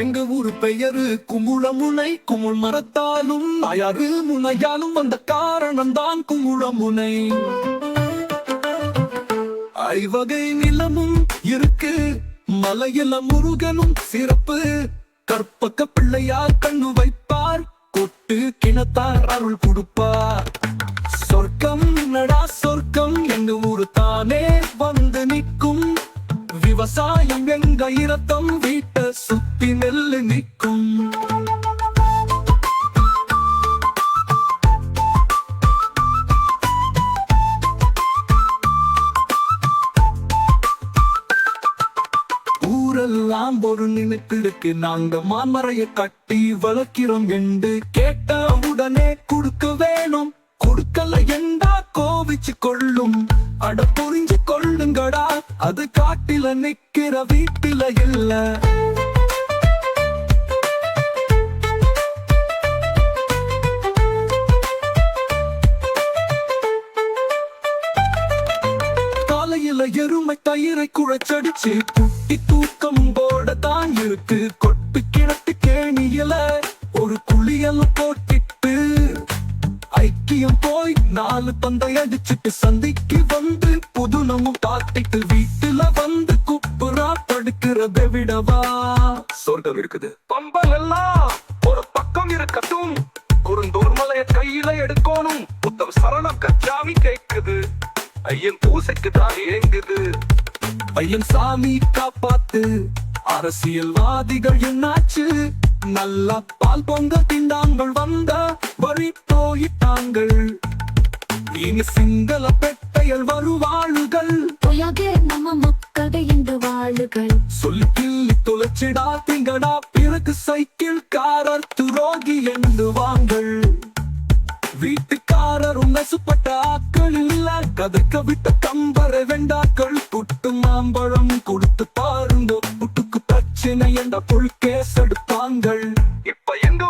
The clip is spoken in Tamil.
எங்க குமுழமுனை குமுள் மரத்தாலும் அயாறு முனையாலும் வந்த காரணம் தான் குமுழமுனை ஐவகை நிலமும் இருக்கு மலையில முருகனும் சிறப்பு. கற்பக்க பிள்ளையார் கண்ணு வைப்பார் கொட்டு கிணத்தார் அருள் கொடுப்பார். சொர்க்கம் நடா சொர்க்கம்? எங்க ஊரு தானே வந்து நிற்கும். விவசாயம் எங்க இரத்தம் வீ ஊரெல்லாம் ஒரு நினைப்பிருக்கு நாங்க மாமரைய கட்டி வளர்க்கிறோம் என்று கேட்ட உடனே கொடுக்க வேணும். கொடுக்கல என்றா கோவிச்சு கொள்ளும். அட புரிஞ்சு கொள்ளுங்கடா அது காட்டில நிக்கிற வீட்டில இல்ல. எருமை தயிரை குழைச்சடிச்சு குட்டி தூக்கம் போட தான் இருக்கு. கொட்டு கிணத்து கேணியில ஒரு குளியல் போட்டிட்டு ஐக்கியம் போய் நாலு பந்தை அடிச்சிட்டு சந்திக்கு வந்து புது நமும் காட்டிட்டு வீட்டுல வந்து குப்புறா படுக்கிறத விடவா சொர்க்கம் இருக்குது. பம்பல் எல்லாம் ஒரு பக்கம் இருக்கட்டும். குறுந்தூர் மலைய கையில எடுக்கணும். புத்தம் சரணம் கச்சாமி கேக்குது. ஐயன் பூசைக்கு தான் ஏங்குது. ஐயன் சாமி காப்பாத்து. அரசியல்வாதிகள் என்னாச்சு? நல்ல பால் பொங்க திண்டாங்கள் வந்த வழி போயிட்டாங்கள் இனி சிங்கள பெட்டையல் வருவாளுகள். பொய்யாகே நம்ம மக்கள் இந்த வாழுகள். சொல்லி கிள்ளி தொலைச்சிடா திங்கடா. பிறகு சைக்கிள் காரர் துரோகி என்று கதக்க விட்ட கம்பரை வெண்டாக்கள் புட்டு மாம்பழம் கொடுத்து பாருங்க. புட்டுக்கு பிரச்சனை என்ற புல் கேஸ் எடுப்பாங்கள். இப்ப எங்க